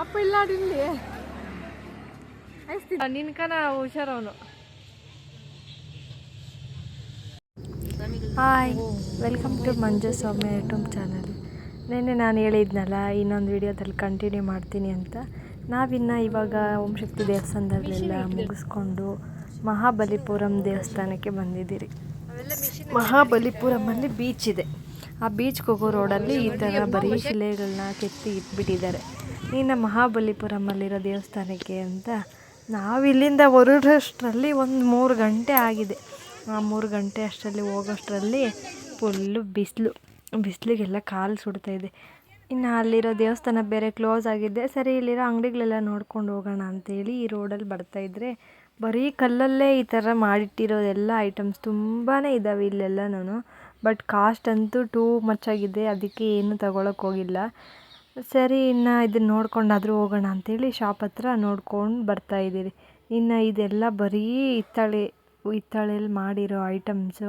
ಅಪ್ಪ ಇಲ್ಲ ಇಲ್ಲಿ ನಿನ್ಕನ ಹುಷಾರವನು hi welcome to Manju Swamy YouTube channel ನಿನ್ನೆ ನಾನು ಹೇಳಿದ್ನಲ್ಲ, ಇನ್ನೊಂದು ವಿಡಿಯೋದಲ್ಲಿ ಕಂಟಿನ್ಯೂ ಮಾಡ್ತೀನಿ ಅಂತ. ನಾವಿನ್ನು ಇವಾಗ ಓಂ ಶಕ್ತಿ ದೇವಸ್ಥಾನದಲ್ಲೆಲ್ಲ ಮುಗಿಸ್ಕೊಂಡು ಮಹಾಬಲಿಪುರಂ ದೇವಸ್ಥಾನಕ್ಕೆ ಬಂದಿದ್ದೀರಿ. ಮಹಾಬಲಿಪುರಮಲ್ಲಿ ಬೀಚ್ ಇದೆ. ಆ ಬೀಚ್ಗೆ ಹೋಗೋ ರೋಡಲ್ಲಿ ಈ ಥರ ಬರೀ ಶಿಲೆಗಳನ್ನ ಕೆತ್ತಿ ಇಟ್ಬಿಟ್ಟಿದ್ದಾರೆ. ಇನ್ನು ಮಹಾಬಲಿಪುರಮಲ್ಲಿರೋ ದೇವಸ್ಥಾನಕ್ಕೆ ಅಂತ ನಾವಿಲ್ಲಿಂದ ಹೊರಡೋಷ್ಟರಲ್ಲಿ ಒಂದು ಮೂರು ಗಂಟೆ ಆಗಿದೆ. ಆ ಮೂರು ಗಂಟೆ ಅಷ್ಟರಲ್ಲಿ ಹೋಗೋಷ್ಟರಲ್ಲಿ ಫುಲ್ಲು ಬಿಸಿಲು. ಬಿಸಿಲಿಗೆಲ್ಲ ಕಾಲು ಸುಡ್ತಾ ಇದೆ. ಇನ್ನು ಅಲ್ಲಿರೋ ದೇವಸ್ಥಾನ ಬೇರೆ ಕ್ಲೋಸ್ ಆಗಿದೆ. ಸರಿ ಇಲ್ಲಿರೋ ಅಂಗಡಿಗಳೆಲ್ಲ ನೋಡ್ಕೊಂಡು ಹೋಗೋಣ ಅಂತೇಳಿ ಈ ರೋಡಲ್ಲಿ ಬರ್ತಾಯಿದ್ರೆ ಬರೀ ಕಲ್ಲಲ್ಲೇ ಈ ಥರ ಮಾಡಿಟ್ಟಿರೋದೆಲ್ಲ ಐಟಮ್ಸ್ ತುಂಬಾ ಇದ್ದಾವೆ ಇಲ್ಲೆಲ್ಲನೂ ಬಟ್ ಕಾಸ್ಟ್ ಅಂತೂ ಟೂ ಮಚ್ ಆಗಿದೆ, ಅದಕ್ಕೆ ಏನು ತಗೊಳಕ್ಕೆ ಹೋಗಿಲ್ಲ. ಸರಿ, ಇನ್ನು ಇದನ್ನ ನೋಡ್ಕೊಂಡಾದರೂ ಹೋಗೋಣ ಅಂಥೇಳಿ ಶಾಪ್ ಹತ್ರ ನೋಡ್ಕೊಂಡು ಬರ್ತಾ ಇದ್ದೀರಿ. ಇನ್ನು ಇದೆಲ್ಲ ಬರೀ ಹಿತ್ತಾಳೆ ಹಿತ್ತಾಳೆಯಲ್ಲಿ ಮಾಡಿರೋ ಐಟಮ್ಸು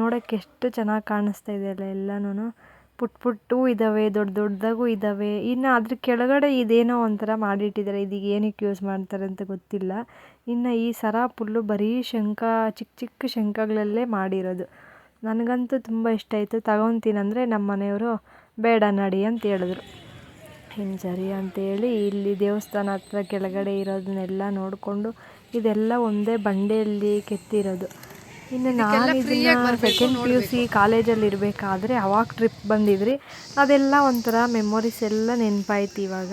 ನೋಡೋಕ್ಕೆ ಎಷ್ಟು ಚೆನ್ನಾಗಿ ಕಾಣಿಸ್ತಾ ಇದೆ ಅಲ್ಲ ಎಲ್ಲನೂ ಪುಟ್ ಪುಟ್ಟು ಇದ್ದಾವೆ ದೊಡ್ಡ ದೊಡ್ಡದಾಗೂ ಇದ್ದಾವೆ ಇನ್ನು ಅದ್ರ ಕೆಳಗಡೆ ಇದೇನೋ ಒಂಥರ ಮಾಡಿಟ್ಟಿದ್ದಾರೆ. ಇದೀಗ ಏನಕ್ಕೆ ಯೂಸ್ ಮಾಡ್ತಾರೆ ಅಂತ ಗೊತ್ತಿಲ್ಲ. ಇನ್ನು ಈ ಸರ ಪುಲ್ಲು ಬರೀ ಶಂಖ ಚಿಕ್ಕ ಚಿಕ್ಕ ಶಂಖಗಳಲ್ಲೇ ಮಾಡಿರೋದು. ನನಗಂತೂ ತುಂಬ ಇಷ್ಟ ಆಯಿತು. ತಗೊತೀನಂದರೆ ನಮ್ಮ ಮನೆಯವರು ಬೇಡ ನಡಿ ಅಂತ ಹೇಳಿದ್ರು. ಇನ್ನು ಸರಿ ಅಂತೇಳಿ ಇಲ್ಲಿ ದೇವಸ್ಥಾನ ಹತ್ರ ಕೆಳಗಡೆ ಇರೋದನ್ನೆಲ್ಲ ನೋಡಿಕೊಂಡು ಇದೆಲ್ಲ ಒಂದೇ ಬಂಡೆಯಲ್ಲಿ ಕೆತ್ತಿರೋದು. ಇನ್ನು ನಾನು ಇದನ್ನ ಸೆಕೆಂಡ್ ಪಿ ಯು ಸಿ ಕಾಲೇಜಲ್ಲಿ ಇರಬೇಕಾದ್ರೆ ಅವಾಗ ಟ್ರಿಪ್ ಬಂದಿದ್ರಿ. ಅದೆಲ್ಲ ಒಂಥರ ಮೆಮೊರೀಸ್ ಎಲ್ಲ ನೆನಪಾಯ್ತು ಇವಾಗ.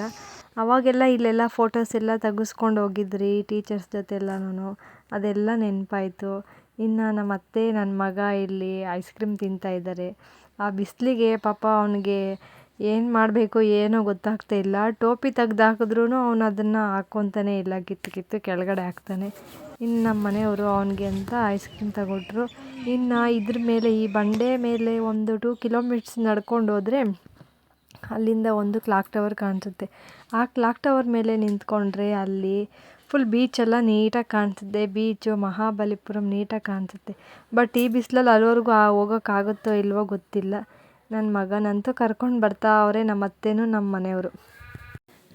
ಅವಾಗೆಲ್ಲ ಇಲ್ಲೆಲ್ಲ ಫೋಟೋಸ್ ಎಲ್ಲ ತೆಗೆಸ್ಕೊಂಡು ಹೋಗಿದ್ರಿ ಟೀಚರ್ಸ್ ಜೊತೆ ಎಲ್ಲನೂ ಅದೆಲ್ಲ ನೆನಪಾಯಿತು. ಇನ್ನು ನಮ್ಮ ಅತ್ತೆ ನನ್ನ ಮಗ ಇಲ್ಲಿ ಐಸ್ ಕ್ರೀಮ್ ತಿಂತಾ ಇದ್ದಾರೆ ಆ ಬಿಸಿಲಿಗೆ ಪಾಪ ಅವನಿಗೆ ಏನು ಮಾಡಬೇಕು ಏನೂ ಗೊತ್ತಾಗ್ತಾ ಇಲ್ಲ. ಟೋಪಿ ತೆಗ್ದು ಹಾಕಿದ್ರೂ ಅವನು ಅದನ್ನು ಹಾಕ್ಕೊತಾನೆ ಇಲ್ಲ, ಕಿತ್ತು ಕಿತ್ತು ಕೆಳಗಡೆ ಹಾಕ್ತಾನೆ. ಇನ್ನು ನಮ್ಮ ಮನೆಯವರು ಅವನಿಗೆ ಅಂತ ಐಸ್ ಕ್ರೀಮ್ ತಗೊಟ್ರು. ಇನ್ನು ಇದ್ರ ಮೇಲೆ ಈ ಬಂಡೆ ಮೇಲೆ ಒಂದು ಟೂ ಕಿಲೋಮೀಟ್ರ್ಸ್ ನಡ್ಕೊಂಡು ಹೋದರೆ ಅಲ್ಲಿಂದ ಒಂದು ಕ್ಲಾಕ್ ಟವರ್ ಕಾಣಿಸುತ್ತೆ. ಆ ಕ್ಲಾಕ್ ಟವರ್ ಮೇಲೆ ನಿಂತ್ಕೊಂಡ್ರೆ ಅಲ್ಲಿ ಫುಲ್ ಬೀಚೆಲ್ಲ ನೀಟಾಗಿ ಕಾಣಿಸುತ್ತೆ. ಬೀಚು ಮಹಾಬಲಿಪುರಂ ನೀಟಾಗಿ ಕಾಣಿಸುತ್ತೆ. ಬಟ್ ಈ ಬಿಸಿಲಲ್ಲಿ ಅಲ್ಲಿವರೆಗೂ ಹೋಗೋಕ್ಕಾಗುತ್ತೋ ಇಲ್ವೋ ಗೊತ್ತಿಲ್ಲ. ನನ್ನ ಮಗನಂತೂ ಕರ್ಕೊಂಡು ಬರ್ತಾ ಅವರೇ ನಮ್ಮ ಅತ್ತೆನೂ ನಮ್ಮ ಮನೆಯವರು.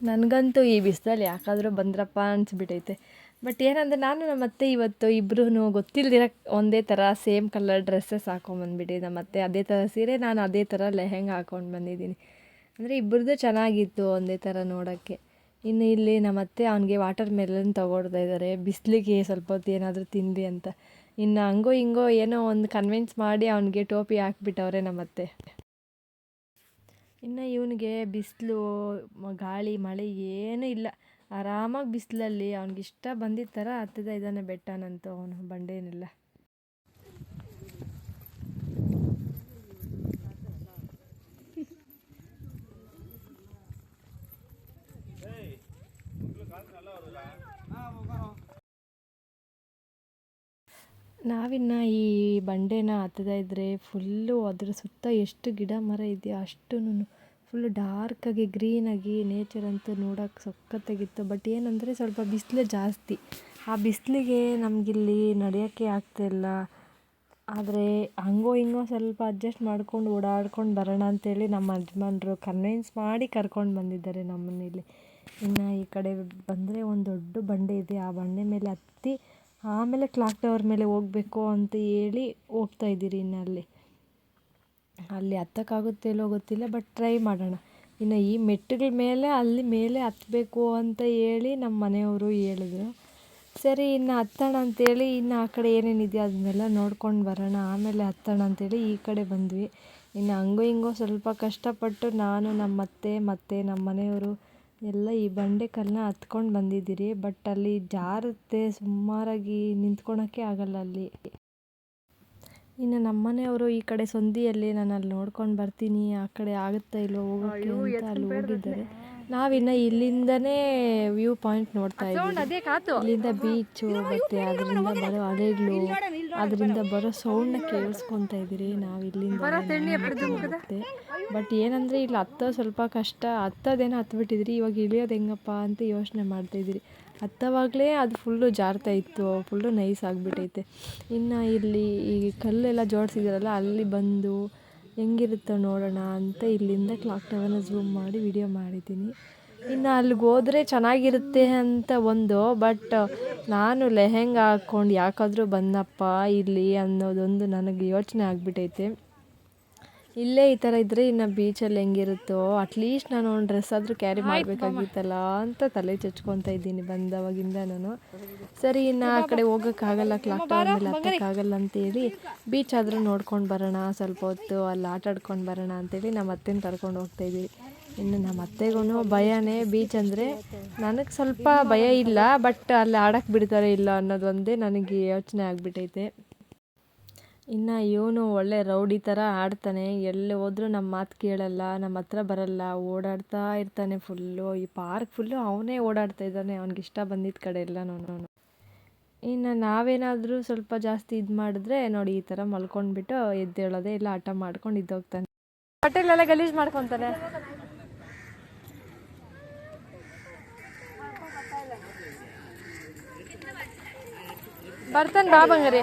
ನನಗಂತೂ ಈ ಬಿಸಿಲಲ್ಲಿ ಯಾಕಾದರೂ ಬಂದ್ರಪ್ಪ ಅನಿಸ್ಬಿಟ್ಟೈತೆ ಬಟ್ ಏನಂದರೆ ನಾನು ನಮ್ಮ ಅತ್ತೆ ಇವತ್ತು ಇಬ್ಬರೂ ಗೊತ್ತಿಲ್ದಿರ ಒಂದೇ ಥರ ಸೇಮ್ ಕಲರ್ ಡ್ರೆಸ್ಸಸ್ ಹಾಕೊಂಬಂದ್ಬಿಟ್ಟು ನಮ್ಮ ಅತ್ತೆ ಅದೇ ಥರ ಸೀರೆ, ನಾನು ಅದೇ ಥರ ಲೆಹೆಂಗ ಹಾಕೊಂಡು ಬಂದಿದ್ದೀನಿ. ಅಂದರೆ ಇಬ್ಬರದ್ದು ಚೆನ್ನಾಗಿತ್ತು ಒಂದೇ ಥರ ನೋಡೋಕ್ಕೆ. ಇನ್ನು ಇಲ್ಲಿ ನಮ್ಮ ಅತ್ತೆ ಅವನಿಗೆ ವಾಟರ್ ಮೆಲನ್ ತೊಗೊಡ್ತಾ ಇದ್ದಾರೆ ಬಿಸಿಲಿಗೆ ಸ್ವಲ್ಪ ಹೊತ್ತು ಏನಾದರೂ ತಿನ್ನಿ ಅಂತ. ಇನ್ನು ಹಂಗೋ ಹಿಂಗೋ ಏನೋ ಒಂದು ಕನ್ವಿನ್ಸ್ ಮಾಡಿ ಅವನಿಗೆ ಟೋಪಿ ಹಾಕ್ಬಿಟ್ಟವ್ರೆ ನಮ್ಮ ಅತ್ತೆ ಇನ್ನು ಇವನಿಗೆ ಬಿಸಿಲು ಗಾಳಿ, ಮಳೆ ಏನೂ ಇಲ್ಲ. ಆರಾಮಾಗಿ ಬಿಸಿಲಲ್ಲಿ ಅವ್ನಿಗೆ ಇಷ್ಟ ಬಂದಿದ್ದ ಥರ ಹತ್ತದ ಇದ್ದಾನೆ ಬೆಟ್ಟನಂತೂ ಅವನು ಬಂಡೆನೆಲ್ಲ. ನಾವಿನ್ನು ಈ ಬಂಡೆನ ಹತ್ತದ ಇದ್ದರೆ ಫುಲ್ಲು ಅದ್ರ ಸುತ್ತ ಎಷ್ಟು ಗಿಡ ಮರ ಇದೆಯೋ ಅಷ್ಟೂ ಫುಲ್ಲು ಡಾರ್ಕಾಗಿ ಗ್ರೀನಾಗಿ ನೇಚರ್ ಅಂತೂ ನೋಡೋಕೆ ಸಖತ್ತಾಗಿತ್ತು. ಬಟ್ ಏನಂದರೆ ಸ್ವಲ್ಪ ಬಿಸಿಲು ಜಾಸ್ತಿ. ಆ ಬಿಸಿಲಿಗೆ ನಮಗಿಲ್ಲಿ ನಡೆಯೋಕ್ಕೆ ಆಗ್ತಾಯಿಲ್ಲ ಆದರೆ ಹಂಗೋ ಹಿಂಗೋ ಸ್ವಲ್ಪ ಅಡ್ಜಸ್ಟ್ ಮಾಡ್ಕೊಂಡು ಓಡಾಡ್ಕೊಂಡು ಬರೋಣ ಅಂತೇಳಿ ನಮ್ಮ ಯಜಮಾನ್ರು ಕನ್ವಿನ್ಸ್ ಮಾಡಿ ಕರ್ಕೊಂಡು ಬಂದಿದ್ದಾರೆ ನಮ್ಮನ್ನ ಇಲ್ಲಿ ಇನ್ನು ಈ ಕಡೆ ಬಂದರೆ ಒಂದು ದೊಡ್ಡ ಬಂಡೆ ಇದೆ. ಆ ಬಂಡೆ ಮೇಲೆ ಹತ್ತಿ ಆಮೇಲೆ ಕ್ಲಾಕ್ ಟವರ್ ಮೇಲೆ ಹೋಗಬೇಕು ಅಂತ ಹೇಳಿ ಹೋಗ್ತಾ ಇದ್ದೀರಿ ಇನ್ನು ಅಲ್ಲಿ. ಅಲ್ಲಿ ಹತ್ತಕ್ಕಾಗುತ್ತೆ ಗೊತ್ತಿಲ್ಲ ಬಟ್ ಟ್ರೈ ಮಾಡೋಣ. ಇನ್ನು ಈ ಮೆಟ್ಟುಗಳ ಮೇಲೆ, ಅಲ್ಲಿ ಮೇಲೆ ಹತ್ತಬೇಕು ಅಂತ ಹೇಳಿ ನಮ್ಮ ಮನೆಯವರು ಹೇಳಿದ್ರು. ಸರಿ, ಇನ್ನು ಹತ್ತೋಣ ಅಂತೇಳಿ, ಇನ್ನು ಆ ಕಡೆ ಏನೇನಿದೆಯೋ ಅದನ್ನೆಲ್ಲ ನೋಡ್ಕೊಂಡು ಬರೋಣ. ಆಮೇಲೆ ಹತ್ತೋಣ ಅಂತೇಳಿ ಈ ಕಡೆ ಬಂದ್ವಿ. ಇನ್ನು ಹಂಗೋ ಹಿಂಗೋ ಸ್ವಲ್ಪ ಕಷ್ಟಪಟ್ಟು ನಾನು ನಮ್ಮ ಅತ್ತೆ ಮತ್ತು ನಮ್ಮ ಮನೆಯವರು ಎಲ್ಲ ಈ ಬಂಡೆ ಕಲ್ಲನ್ನ ಹತ್ಕೊಂಡು ಬಂದಿದ್ದೀರಿ ಬಟ್ ಅಲ್ಲಿ ಜಾರುತ್ತೆ ಸುಮಾರಾಗಿ ನಿಂತ್ಕೊಳಕ್ಕೆ ಆಗಲ್ಲ ಅಲ್ಲಿ. ಇನ್ನು ನಮ್ಮನೆಯವರು ಈ ಕಡೆ ಸಂದಿಯಲ್ಲಿ ನಾನು ಅಲ್ಲಿ ನೋಡ್ಕೊಂಡು ಬರ್ತೀನಿ ಆ ಕಡೆ ಆಗುತ್ತಾ ಇಲ್ಲೋ ಹೋಗೋಕ್ಕೆ ಅಂತ ಅಲ್ಲಿ ಹೋಗಿದ್ದಾರೆ. ನಾವಿನ್ನು ಇಲ್ಲಿಂದನೇ ವ್ಯೂ ಪಾಯಿಂಟ್ ನೋಡ್ತಾ ಇದ್ದೀವಿ. ಇಲ್ಲಿಂದ ಬೀಚು ಮತ್ತೆ ಅದರಿಂದ ಬರೋ ಅಲೆಗಳು ಅದರಿಂದ ಬರೋ. ಸೌಂಡ್ನ ಕೇಳಿಸ್ಕೊತಾ ಇದ್ದೀರಿ ನಾವು ಇಲ್ಲಿಂದ ಬಟ್ ಏನಂದರೆ ಇಲ್ಲಿ ಹತ್ತೋ ಸ್ವಲ್ಪ ಕಷ್ಟ ಹತ್ತೋದೇನೋ ಹತ್ಬಿಟ್ಟಿದ್ರಿ ಇವಾಗ ಇಳಿಯೋದು ಹೆಂಗಪ್ಪ ಅಂತ ಯೋಚನೆ ಮಾಡ್ತಾ ಮಾಡ್ತಾಯಿದ್ದೀರಿ ಹತ್ತವಾಗಲೇ ಅದು ಫುಲ್ಲು ಜಾರ್ತಾ ಇತ್ತು ಫುಲ್ಲು ನೈಸ್ ಆಗಿಬಿಟ್ಟೈತೆ. ಇನ್ನು ಇಲ್ಲಿ ಈ ಕಲ್ಲೆಲ್ಲ ಜೋಡಿಸಿದಾರಲ್ಲ ಅಲ್ಲಿ ಬಂದು ಹೆಂಗಿರುತ್ತೋ ನೋಡೋಣ ಅಂತ ಇಲ್ಲಿಂದ ಕ್ಲಾಕ್ ಟವರ್ನ ಝೂಮ್ ಮಾಡಿ ವಿಡಿಯೋ ಮಾಡಿದ್ದೀನಿ. ಇನ್ನು ಅಲ್ಲಿಗೆ ಹೋದರೆ ಚೆನ್ನಾಗಿರುತ್ತೆ ಅಂತ ಒಂದು ಬಟ್ ನಾನು ಲೆಹೆಂಗಾ ಹಾಕ್ಕೊಂಡು ಯಾಕಾದರೂ ಬಂದಪ್ಪ ಇಲ್ಲಿ ಅನ್ನೋದೊಂದು ನನಗೆ ಯೋಚನೆ ಆಗಿಬಿಟ್ಟೈತೆ ಇಲ್ಲೇ ಈ ಥರ ಇದ್ದರೆ ಇನ್ನು ಬೀಚಲ್ಲಿ ಹೆಂಗಿರುತ್ತೋ ಅಟ್ಲೀಸ್ಟ್ ನಾನು ಒಂದು ಡ್ರೆಸ್ ಆದರೂ ಕ್ಯಾರಿ ಮಾಡಬೇಕಾಗಿತ್ತಲ್ಲ ಅಂತ ತಲೆ ಚಚ್ಕೊತಾ ಇದ್ದೀನಿ ಬಂದವಾಗಿಂದ ನಾನು ಸರಿ ಇನ್ನು ಆ ಕಡೆ ಹೋಗೋಕ್ಕಾಗಲ್ಲ ಕ್ಲಾಕ್ ಮೇಲೆ ಹತ್ತಕ್ಕಾಗಲ್ಲ ಅಂತೇಳಿ ಬೀಚ್ ಆದರೂ ನೋಡ್ಕೊಂಡು ಬರೋಣ ಸ್ವಲ್ಪ ಹೊತ್ತು ಅಲ್ಲಿ ಆಟ ಆಡ್ಕೊಂಡು ಬರೋಣ ಅಂತೇಳಿ ನಮ್ಮ ಅತ್ತೆನ ಕರ್ಕೊಂಡು ಹೋಗ್ತಾ ಇದ್ದೀವಿ ಇನ್ನು ನಮ್ಮ ಅತ್ತೆಗೂ ಭಯನೇ ಬೀಚ್ ಅಂದರೆ ನನಗೆ ಸ್ವಲ್ಪ ಭಯ ಇಲ್ಲ ಬಟ್ ಅಲ್ಲಿ ಆಡಕ್ಕೆ ಬಿಡ್ತಾರೆ ಇಲ್ಲ ಅನ್ನೋದೊಂದೇ ನನಗೆ ಯೋಚನೆ ಆಗಿಬಿಟ್ಟೈತೆ ಇನ್ನು ಇವನು ಒಳ್ಳೆ ರೌಡಿ ಥರ ಆಡ್ತಾನೆ. ಎಲ್ಲಿ ಹೋದ್ರೂ ನಮ್ಮ ಮಾತು ಕೇಳಲ್ಲ ನಮ್ಮ ಹತ್ರ ಬರಲ್ಲ, ಓಡಾಡ್ತಾ ಇರ್ತಾನೆ ಫುಲ್ಲು ಈ ಪಾರ್ಕ್ ಫುಲ್ಲು ಅವನೇ ಓಡಾಡ್ತಾ ಇದ್ದಾನೆ. ಅವ್ನಿಗೆ ಇಷ್ಟ ಬಂದಿದ್ದ ಕಡೆ ಎಲ್ಲ ನಾನು. ಇನ್ನು ನಾವೇನಾದರೂ ಸ್ವಲ್ಪ ಜಾಸ್ತಿ ಇದು ಮಾಡಿದ್ರೆ ನೋಡಿ ಈ ಥರ ಮಲ್ಕೊಂಡ್ಬಿಟ್ಟು ಎದ್ದೇಳೋದೇ ಇಲ್ಲ. ಆಟ ಮಾಡ್ಕೊಂಡು ಇದ್ದೋಗ್ತಾನೆ ಹೊಟ್ಟೆಲೆಲ್ಲ ಗಲೀಜು ಮಾಡ್ಕೊತಾನೆ. ಬರ್ತಾನೆ ಬಾ ಬಂಗಾರಿ.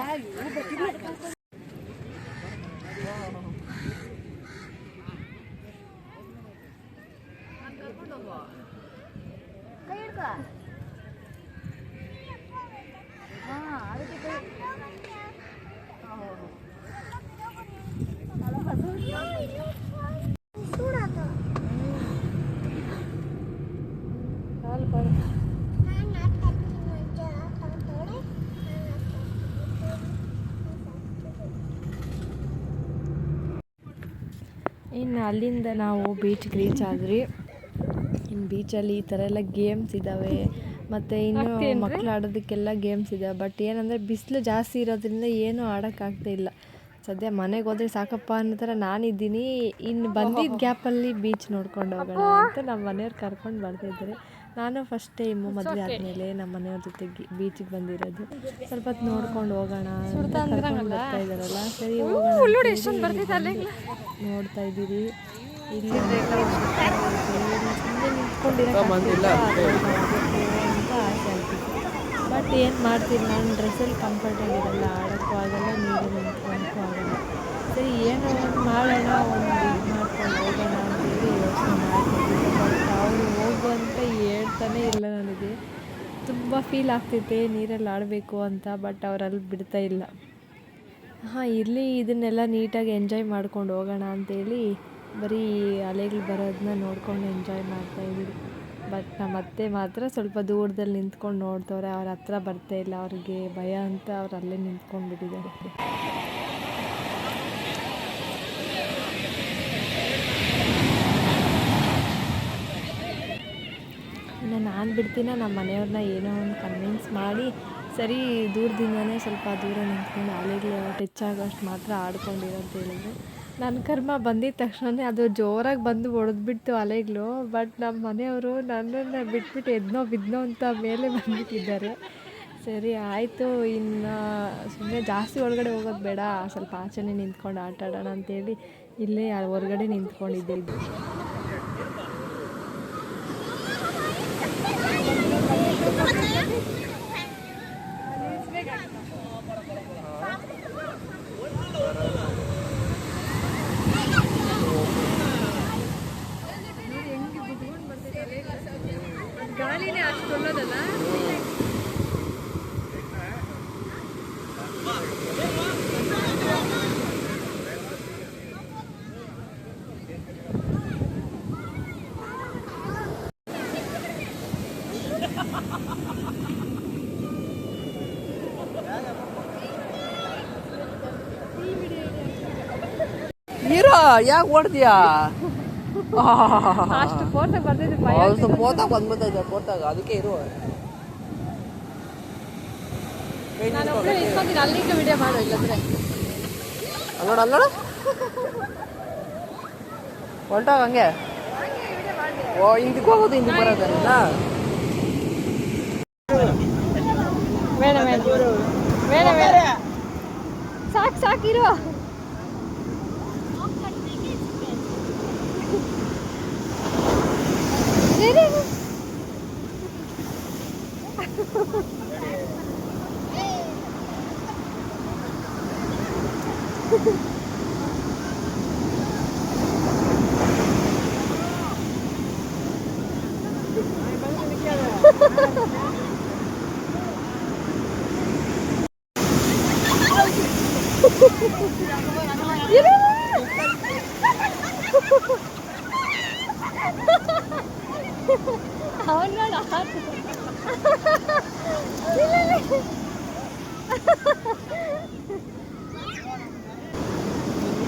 ಇನ್ನು ಅಲ್ಲಿಂದ ನಾವು ಬೀಚ್ಗೆ ರೀಚ್ ಆದ್ರಿ ಇನ್ನು ಬೀಚಲ್ಲಿ ಈ ಥರ ಎಲ್ಲ ಗೇಮ್ಸ್ ಇದ್ದಾವೆ ಮತ್ತು ಇನ್ನು ಮಕ್ಕಳು ಆಡೋದಕ್ಕೆಲ್ಲ ಗೇಮ್ಸ್ ಇದೆ ಬಟ್ ಏನಂದರೆ ಬಿಸಿಲು ಜಾಸ್ತಿ ಇರೋದ್ರಿಂದ ಏನೂ ಆಡೋಕ್ಕಾಗ್ತಾ ಇಲ್ಲ. ಸದ್ಯ ಮನೆಗೆ ಹೋದ್ರೆ ಸಾಕಪ್ಪ ಅನ್ನೋ ಥರ ನಾನಿದ್ದೀನಿ. ಇನ್ನು ಬಂದಿದ್ದ ಗ್ಯಾಪಲ್ಲಿ ಬೀಚ್ ನೋಡ್ಕೊಂಡು ಹೋಗೋಣ ಅಂತ ನಮ್ಮ ಮನೆಯವ್ರು ಕರ್ಕೊಂಡು ಬರ್ತಾಯಿದ್ದಾರೆ ನಾನು ಫಸ್ಟ್ ಟೈಮು ಮದುವೆ ಆದಮೇಲೆ ನಮ್ಮ ಮನೆಯವ್ರ ಜೊತೆಗೆ ಬೀಚಿಗೆ ಬಂದಿರೋದು. ಸ್ವಲ್ಪ ಹೊತ್ತು ನೋಡ್ಕೊಂಡು ಹೋಗೋಣ ಬರ್ತಾ ಇದ್ದಾರಲ್ಲ ಸರಿ ನೋಡ್ತಾ ಇದ್ದೀರಿ. ಇಲ್ಲಿ ಬೇಕಾದ್ರೆ ನಿಂತ್ಕೊಂಡಿರೋಕ್ಕಾಗ್ತಿಲ್ಲ ಅಂತ ಆಸೆ ಆಗ್ತಿತ್ತು. ಬಟ್ ಏನು ಮಾಡ್ತೀನಿ ನಾನು ಡ್ರೆಸ್ಸಲ್ಲಿ ಕಂಫರ್ಟೇಬಲ್ ಇರಲ್ಲ. ಆಡೋಕ್ಕೂ ಆಗಲ್ಲ ನೀರು ನಿಂತ್ಕೊಳಕ್ಕೂ ಆಗಲ್ಲ. ಸರಿ ಏನು ಒಂದು ಮಾಡೋಣ ಒಂದು ಇದು ಮಾಡ್ಕೊಂಡು ಹೋಗೋಣ ಅಂತೇಳಿ ಯೋಚನೆ ಮಾಡ್ತಿದ್ದೆ ಬಟ್ ಅವರು ಹೋಗು ಅಂತ ಹೇಳ್ತಾನೆ ಇಲ್ಲ ನನಗೆ. ತುಂಬ ಫೀಲ್ ಆಗ್ತೈತೆ, ನೀರಲ್ಲಿ ಆಡಬೇಕು ಅಂತ ಬಟ್ ಅವರಲ್ಲಿ ಬಿಡ್ತಾ ಇಲ್ಲ. ಹಾಂ ಇಲ್ಲಿ ಇದನ್ನೆಲ್ಲ ನೀಟಾಗಿ ಎಂಜಾಯ್ ಮಾಡ್ಕೊಂಡು ಹೋಗೋಣ ಅಂತೇಳಿ ಬರೀ ಅಲೆಗಳು ಬರೋದನ್ನ ನೋಡ್ಕೊಂಡು ಎಂಜಾಯ್ ಮಾಡ್ತಾಯಿದ್ದೀವಿ ಬಟ್ ನಮ್ಮ ಅತ್ತೆ ಮಾತ್ರ ಸ್ವಲ್ಪ ದೂರದಲ್ಲಿ ನಿಂತ್ಕೊಂಡು ನೋಡ್ತವ್ರೆ, ಅವ್ರ ಹತ್ರ ಬರ್ತಾ ಇಲ್ಲ, ಅವ್ರಿಗೆ ಭಯ ಅಂತ ಅವ್ರು ಅಲ್ಲೇ ನಿಂತ್ಕೊಂಡು ಬಿಟ್ಟಿದ್ದಾರೆ ಇನ್ನು ನಾನು ಬಿಡ್ತೀನ ನಮ್ಮ ಮನೆಯವ್ರನ್ನ ಏನೋ ಒಂದು ಕನ್ವಿನ್ಸ್ ಮಾಡಿ, ಸರಿ ದೂರದಿಂದನೇ ಸ್ವಲ್ಪ ದೂರ ನಿಂತ್ಕೊಂಡು ಅಲೆಗಳು ಟಚ್ ಆಗೋಷ್ಟು ಮಾತ್ರ ಆಡ್ಕೊಂಡಿರೋ ಅಂತ ಹೇಳಿದ್ರು. ನನ್ನ ಕರ್ಮ ಬಂದಿದ ತಕ್ಷಣವೇ ಅದು ಜೋರಾಗಿ ಬಂದು ಒಡೆದ್ಬಿಡ್ತು ಅಲೆಗಳು ಬಟ್ ನಮ್ಮ ಮನೆಯವರು ನನ್ನನ್ನು ಬಿಟ್ಬಿಟ್ಟು ಎದ್ನೋ ಬಿದ್ನೋ ಅಂತ ಮೇಲೆ ಬಂದ್ಬಿಟ್ಟಿದ್ದಾರೆ. ಸರಿ ಆಯಿತು, ಇನ್ನು ಸುಮ್ಮನೆ ಜಾಸ್ತಿ ಒಳಗಡೆ ಹೋಗೋದು ಬೇಡ, ಸ್ವಲ್ಪ ಆಚೆನೇ ನಿಂತ್ಕೊಂಡು ಆಟಾಡೋಣ ಅಂತೇಳಿ ಇಲ್ಲೇ ಹೊರಗಡೆ ನಿಂತ್ಕೊಂಡಿದ್ದೆ ಯಾಕೆ ಓಡ್ತೀಯಾ ಅಷ್ಟು ಫೋಟೋ ಬರ್ತಿದ್ದೆ ಭಯ ಸ್ವಲ್ಪ ಪೋತಾಗ ಬಂದ್ಬಿಟ್ಟೈತೆ ಪೋತಾಗ ಅದಕ್ಕೆ ಇರು. ನಾನು ಒಬ್ಬಳೇ ನಿಂತ್ಕೊಂತೀನಿ ಅಲ್ಲಿಂದ ವಿಡಿಯೋ ಮಾಡು ಇಲ್ಲಂದ್ರೆ. ಅಲ್ಲೋಡ ಅಲ್ಲೋಡ ಹೊರಟಾಗ ಹಂಗೆ ಓ ಹಿಂದಕ್ಕೆ ಹೋಗೋದು ಹಿಂದಕ್ಕೆ ಬರೋದಲ್ಲ ಬೇಡ ಬೇಡ. ಬೇಡ ಬೇಡ. ಸಾಕು ಸಾಕಿರು Ha ha ha.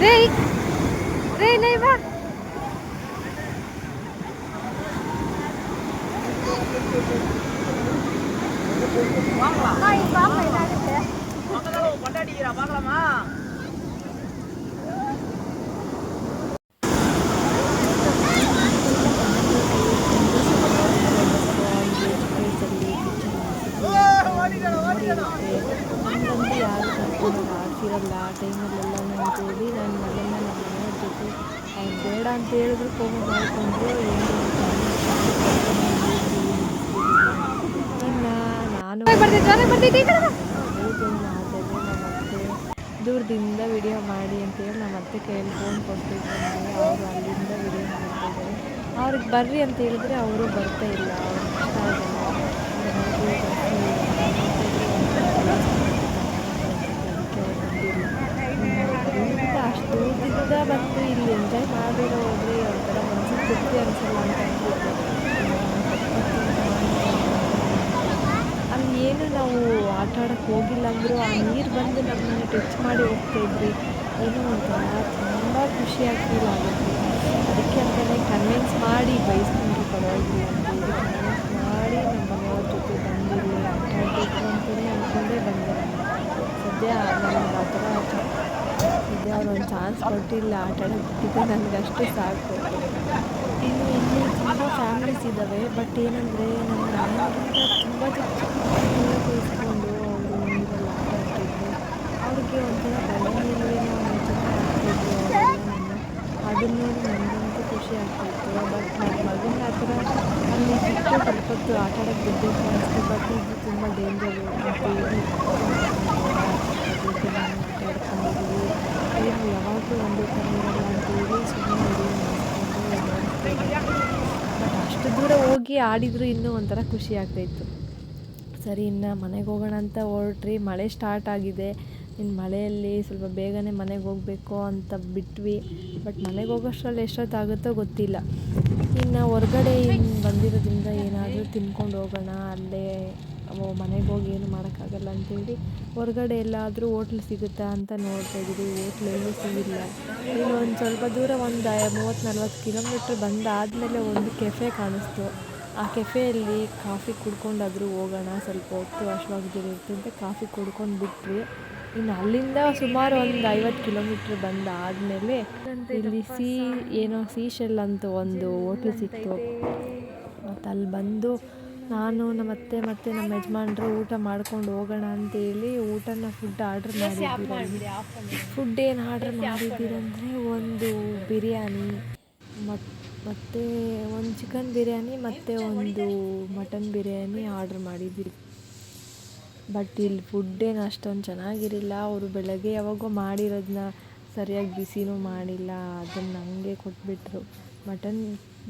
ರೀ ರೀ ನೈ ಬಾ ಹಂಗಂದು ಯಾರು ಆಗ್ತಿರಲ್ಲ ಆ ಟೈಮಲ್ಲೆಲ್ಲ ಅಂತೇಳಿ ನಾನು ಮನೆಯಿಂದ ನನ್ನ ಮನೆಯವ್ರ ಜೊತೆ ಅವ್ರು ಬೇಡ ಅಂತ ಹೇಳಿದ್ರು ಕೋಪ ಮಾಡಿಕೊಂಡ್ರು ಇನ್ನು ನಾನು ಹೇಳಿದ್ದೇನು ಆದರೆ ನಮ್ಮ ಅತ್ತೆ ದೂರದಿಂದ ವಿಡಿಯೋ ಮಾಡಿ ಅಂತೇಳಿ ನಮ್ಮ ಅತ್ತೆ ಕೈಯಲ್ಲಿ ಫೋನ್ ಕೊಟ್ಟಿದ್ದಂಗೆ ಅವರು ಅಲ್ಲಿಂದ ವಿಡಿಯೋ ಮಾಡ್ತಿದ್ದಾರೆ. ಅವ್ರಿಗೆ ಬರ್ರಿ ಅಂತ ಹೇಳಿದ್ರೆ ಅವರು ಬರ್ತಾ ಇಲ್ಲ ಅವ್ರಿಗೆ ಇಷ್ಟ ಆಗಲ್ಲ ಅವ್ರು ಹೋಗಿ ಬರ್ತಾ ಅಷ್ಟು ದೂರದಿಂದ ಬಂದು ಇಲ್ಲಿ ಎಂಜಾಯ್ ಮಾಡಿರೋ ಹೋದ್ರೆ ಒಂಥರ ಮನಸ್ಸಿಗೆ ತೃಪ್ತಿ ಅನಿಸಲ್ಲ ಅಂತ ಅಲ್ಲಿ ಏನು ನಾವು ಆಟ ಆಡೋಕ್ಕೆ ಹೋಗಿಲ್ಲ ಅಂದರೂ ಆ ನೀರು ಬಂದು ನಮ್ಮನ್ನು ಟಚ್ ಮಾಡಿ ಹೋಗ್ತಾಯಿದ್ರಿ ಏನೋ ಒಂಥರ ತುಂಬ ಖುಷಿಯಾಗಿ ಫೀಲ್ ಆಗುತ್ತೆ ಅದಕ್ಕೆ ಅಂತಲೇ ಕನ್ವಿನ್ಸ್ ಮಾಡಿ ಬಯಸ್ಕೊಂಡ್ರು ಪರವಾಗಿಲ್ಲ ಅಂತ ಕನ್ವಿನ್ಸ್ ಮಾಡಿ ನಮ್ಮ ಮನೆಯವ್ರ ಜೊತೆ ಬಂದಿರಲಿ ಆಟ ಆಡಬೇಕು ಅಂತಲೇ ಅಂದ್ಕೊಂಡೇ ಬಂದೆ ಸದ್ಯ ನನಗೆ ಆ ಥರ ಅವ್ರು ಒಂದು ಚಾನ್ಸ್ ಕೊಟ್ಟಿಲ್ಲ ಆಟ ನನಗೆ ಅಷ್ಟೇ ಸಾಕು. ಇನ್ನು ಇಲ್ಲಿ ತುಂಬ ಫ್ಯಾಮಿಲೀಸ್ ಇದ್ದಾವೆ ಬಟ್ ಏನಂದರೆ ನಮ್ಮ ಮನೆಯವರಿಂದ ತುಂಬ ಚಿಕ್ಕ ಕೂರಿಸ್ಕೊಂಡು ಅವರು ನೀರಲ್ಲಿ ಆಟ ಆಡ್ತಿದ್ರು. ಅವ್ರಿಗೆ ಒಂಥರ ಬಳ್ಳಾರಿಯಲ್ಲಿ ನಾವು ಚಿಕ್ಕ ಅವರೆಲ್ಲ ಅದನ್ನ ನೋಡಿ ನನಗಂತೂ ಖುಷಿ ಆಗ್ತಾಯಿತ್ತು ಬಟ್ ನನ್ನ ಮಗನ ಹತ್ರ ಅಲ್ಲಿ ಬಿಟ್ಟು ಸ್ವಲ್ಪ ಹೊತ್ತು ಆಟ ಆಡೋಕ್ಕೆ ಬಿಡಬೇಕು ಅನಿಸ್ತು. ಬಟ್ ಇದು ತುಂಬ ಡೇಂಜರು ಆಡ್ಕೊಂಡಿದ್ದೀವಿ ಏನು ಯಾವಾಗಲೂ ಒಂದೇ ಥರ ಇರಲ್ಲ ಅಂತೇಳಿ ಸುಮ್ಮನೆ ವಿಡಿಯೋ ಮಾಡಿಕೊಂಡು ಬಟ್ ಅಷ್ಟು ದೂರ ಹೋಗಿ ಆಡಿದ್ರು ಇನ್ನೂ ಒಂಥರ ಖುಷಿ ಆಗ್ತಾಯಿತ್ತು ಸರಿ, ಇನ್ನು ಮನೆಗೆ ಹೋಗೋಣ ಅಂತ ಹೊರಟ್ರಿ. ಮಳೆ ಸ್ಟಾರ್ಟ್ ಆಗಿದೆ. ಇನ್ನು ಮಳೆಯಲ್ಲಿ ಸ್ವಲ್ಪ ಬೇಗನೆ ಮನೆಗೆ ಹೋಗಬೇಕು ಅಂತ ಬಿಟ್ವಿ. ಬಟ್ ಮನೆಗೆ ಹೋಗೋಷ್ಟರಲ್ಲಿ ಎಷ್ಟೊತ್ತಾಗುತ್ತೋ ಗೊತ್ತಿಲ್ಲ. ಇನ್ನು ಹೊರ್ಗಡೆ ಬಂದಿರೋದ್ರಿಂದ ಏನಾದರೂ ತಿನ್ಕೊಂಡು ಹೋಗೋಣ, ಅಲ್ಲೇ ಮನೆಗೆ ಹೋಗಿ ಏನು ಮಾಡೋಕ್ಕಾಗಲ್ಲ ಅಂತೇಳಿ ಹೊರಗಡೆ ಎಲ್ಲಾದರೂ ಹೋಟ್ಲ್ ಸಿಗುತ್ತಾ ಅಂತ ನೋಡ್ತಾ ಇದ್ದೀವಿ ಹೋಟ್ಲ್ ಎಲ್ಲೂ ಸಿಗಿಲ್ಲ. ಇನ್ನು ಒಂದು ಸ್ವಲ್ಪ ದೂರ ಒಂದು ಮೂವತ್ತು, ನಲ್ವತ್ತು ಕಿಲೋಮೀಟ್ರ್ ಬಂದಾದಮೇಲೆ ಒಂದು ಕೆಫೆ ಕಾಣಿಸ್ತು. ಆ ಕೆಫೆಯಲ್ಲಿ ಕಾಫಿ ಕುಡ್ಕೊಂಡಾದರೂ ಹೋಗೋಣ, ಸ್ವಲ್ಪ ಹೊತ್ತು ಹಶ್ವಾಗ್ದಿರುತ್ತೆ ಅಂತ ಕಾಫಿ ಕುಡ್ಕೊಂಡು ಬಿಟ್ವಿ ಇನ್ನು ಅಲ್ಲಿಂದ ಸುಮಾರು ಒಂದು ಐವತ್ತು ಕಿಲೋಮೀಟ್ರ್ ಬಂದಾದಮೇಲೆ ಇಲ್ಲಿ ಸೀ ಏನೋ ಸೀ ಶೆಲ್ ಅಂತ ಒಂದು ಹೋಟ್ಲು ಸಿಕ್ತು. ಮತ್ತು ಅಲ್ಲಿ ಬಂದು ನಾನು, ನಮ್ಮ ಅತ್ತೆ ಮತ್ತು ನಮ್ಮ ಯಜಮಾನ್ರು ಊಟ ಮಾಡ್ಕೊಂಡು ಹೋಗೋಣ ಅಂತೇಳಿ ಊಟನ ಫುಡ್ ಆರ್ಡ್ರ್ ಮಾಡಿದ್ದೀವಿ ಫುಡ್ ಏನು ಆರ್ಡ್ರ್ ಮಾಡಿದ್ದೀರಂದರೆ ಒಂದು ಬಿರಿಯಾನಿ. ಮತ್ತು ಮತ್ತು ಒಂದು ಚಿಕನ್ ಬಿರಿಯಾನಿ, ಮತ್ತು ಒಂದು ಮಟನ್ ಬಿರಿಯಾನಿ ಆರ್ಡ್ರ್ ಮಾಡಿದ್ದೀರಿ. ಬಟ್ ಇಲ್ಲಿ ಫುಡ್ ಏನು ಅಷ್ಟೊಂದು ಚೆನ್ನಾಗಿರಲಿಲ್ಲ. ಅವರು ಬೆಳಗ್ಗೆ ಯಾವಾಗೋ ಮಾಡಿರೋದನ್ನ ಸರಿಯಾಗಿ ಬಿಸಿನೂ ಮಾಡಿಲ್ಲ. ಅದನ್ನು ಹಂಗೆ ಕೊಟ್ಬಿಟ್ರು. ಮಟನ್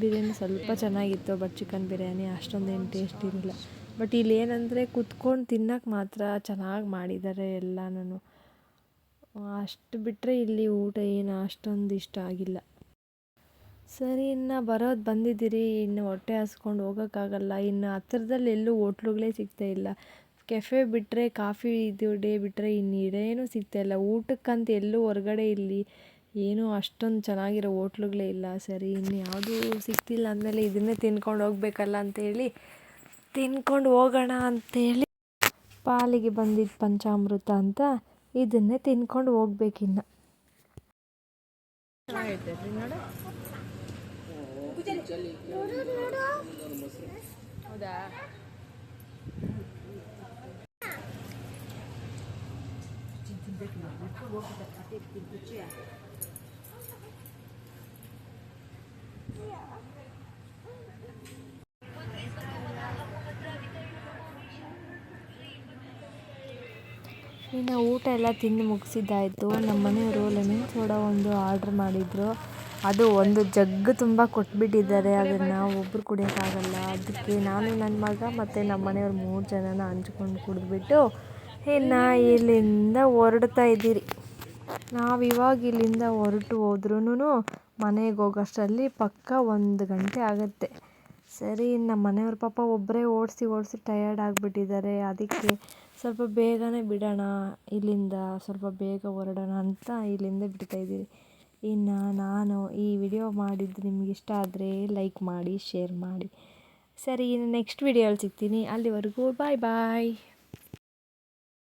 ಬಿರಿಯಾನಿ ಸ್ವಲ್ಪ ಚೆನ್ನಾಗಿತ್ತು ಬಟ್ ಚಿಕನ್ ಬಿರಿಯಾನಿ ಅಷ್ಟೊಂದೇನು ಟೇಸ್ಟ್ ಇರಲಿಲ್ಲ. ಬಟ್ ಇಲ್ಲಿ ಏನಂದರೆ ಕುತ್ಕೊಂಡು ತಿನ್ನೋಕೆ ಮಾತ್ರ ಚೆನ್ನಾಗಿ ಮಾಡಿದ್ದಾರೆ ಎಲ್ಲನೂ ಅಷ್ಟು ಬಿಟ್ಟರೆ ಇಲ್ಲಿ ಊಟ ಏನು ಅಷ್ಟೊಂದು ಇಷ್ಟ ಆಗಿಲ್ಲ. ಸರಿ, ಇನ್ನು ಬರೋದು ಬಂದಿದ್ದೀರಿ. ಇನ್ನು ಹೊಟ್ಟೆ ಹಸ್ಕೊಂಡು ಹೋಗೋಕ್ಕಾಗಲ್ಲ. ಇನ್ನು ಹತ್ರದಲ್ಲಿ ಎಲ್ಲೂ ಹೋಟ್ಲುಗಳೇ ಸಿಗ್ತಾ ಇಲ್ಲ. ಕೆಫೆ ಬಿಟ್ಟರೆ ಕಾಫಿ ಇದು ಡೇ ಬಿಟ್ಟರೆ ಸಿಗ್ತಾ ಇಲ್ಲ. ಊಟಕ್ಕಂತ ಎಲ್ಲೂ ಹೊರಗಡೆ ಇಲ್ಲಿ ಏನೂ ಅಷ್ಟೊಂದು ಚೆನ್ನಾಗಿರೋ ಹೋಟ್ಲುಗಳೇ ಇಲ್ಲ. ಸರಿ, ಇನ್ನು ಯಾವುದೂ ಸಿಗ್ತಿಲ್ಲ ಅಂದಮೇಲೆ ಇದನ್ನೇ ತಿನ್ಕೊಂಡು ಹೋಗ್ಬೇಕಲ್ಲ ಅಂತೇಳಿ, ತಿನ್ಕೊಂಡು ಹೋಗೋಣ ಅಂತೇಳಿ ಪಾಲಿಗೆ ಬಂದಿದ್ದು ಪಂಚಾಮೃತ ಅಂತ ಇದನ್ನೇ ತಿನ್ಕೊಂಡು ಹೋಗ್ಬೇಕಿನ್ನು ಇನ್ನು ಊಟ ಎಲ್ಲ ತಿಂದು ಮುಗಿಸಿದ್ದಾಯಿತು. ನಮ್ಮ ಮನೆಯವರು ಲೆಮನ್ ಸೋಡಾ ಒಂದು ಆರ್ಡ್ರ್ ಮಾಡಿದರು. ಅದು ಒಂದು ಜಗ್ ತುಂಬ ಕೊಟ್ಬಿಟ್ಟಿದ್ದಾರೆ. ಅದನ್ನು ಒಬ್ಬರು ಕುಡಿಯೋಕ್ಕಾಗಲ್ಲ. ಅದಕ್ಕೆ ನಾನು, ನನ್ನ ಮಗ ಮತ್ತು ನಮ್ಮ ಮನೆಯವ್ರು ಮೂರು ಜನನ ಹಂಚ್ಕೊಂಡು ಕುಡಿದ್ಬಿಟ್ಟು ಇನ್ನು ಇಲ್ಲಿಂದ ಹೊರಡ್ತಾ ಇದ್ದೀರಿ. ನಾವು ಇವಾಗ ಇಲ್ಲಿಂದ ಹೊರಟು ಹೋದ್ರೂ ಮನೆಗೆ ಹೋಗೋಷ್ಟರಲ್ಲಿ ಪಕ್ಕ ಒಂದು ಗಂಟೆ ಆಗುತ್ತೆ. ಸರಿ ನಮ್ಮ ಮನೆಯವ್ರ ಪಾಪ ಒಬ್ಬರೇ ಓಡಿಸಿ ಓಡಿಸಿ ಟಯರ್ಡ್ ಆಗಿಬಿಟ್ಟಿದ್ದಾರೆ ಅದಕ್ಕೆ ಸ್ವಲ್ಪ ಬೇಗನೆ ಬಿಡೋಣ, ಇಲ್ಲಿಂದ ಸ್ವಲ್ಪ ಬೇಗ ಹೊರಡೋಣ ಅಂತ ಇಲ್ಲಿಂದ ಬಿಡ್ತಾ ಇದ್ದೀರಿ. ಇನ್ನು ನಾನು ಈ ವಿಡಿಯೋ ಮಾಡಿದ್ದು ನಿಮ್ಗೆ ಇಷ್ಟ ಆದರೆ ಲೈಕ್ ಮಾಡಿ, ಶೇರ್ ಮಾಡಿ. ಸರಿ, ಇನ್ನು ನೆಕ್ಸ್ಟ್ ವಿಡಿಯೋಲಿ ಸಿಗ್ತೀನಿ. ಅಲ್ಲಿವರೆಗೂ ಬಾಯ್ ಬಾಯ್.